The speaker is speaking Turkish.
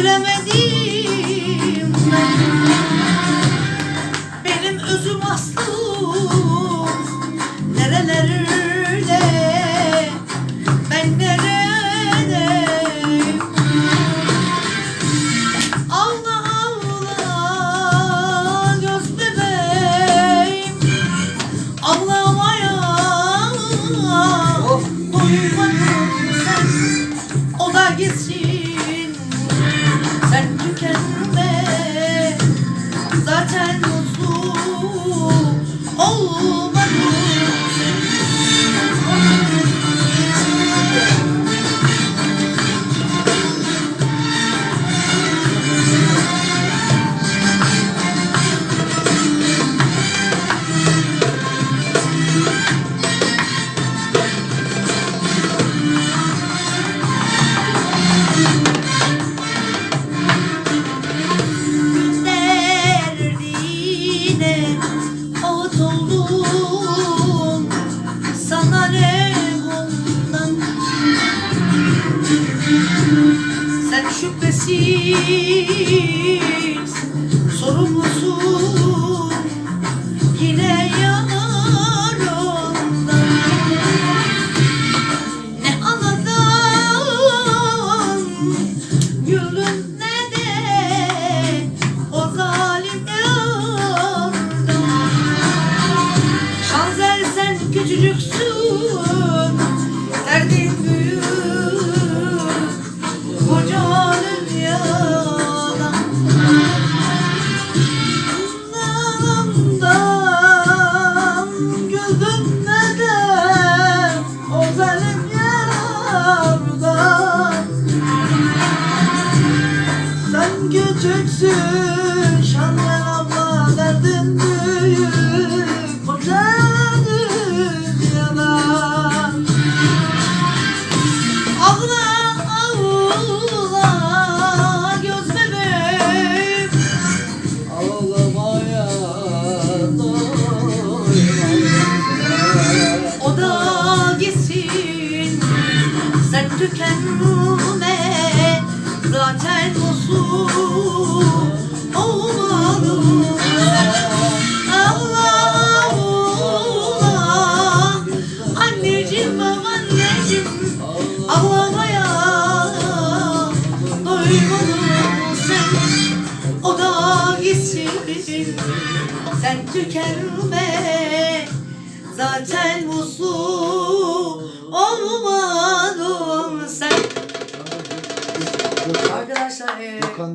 Gülemedim Benim özüm aslım Nerelerde? Ben nerede Ağla ağla Göz bebeğim. Ağlamaya Duymadın sen. O da gitsin. Olmadın Bundan Sen şüphesiz sorumlusun. Yine yarından Ne anadan Güldün ne de o zalim yardan Şanzel sen küçücüksün küçüksün Şanlar abla derdin büyük. Koca dünyada. Ağla ağla göz bebeğim Ağlamaya O da gitsin Sen tükenme Zaten musul olmadım Ağla ağla Anneciğim babaanneciğim Ağlamaya doymadın sen. O da gitsin. Sen tükenme. Zaten mutlu olmadın Arkadaşlar Gökhan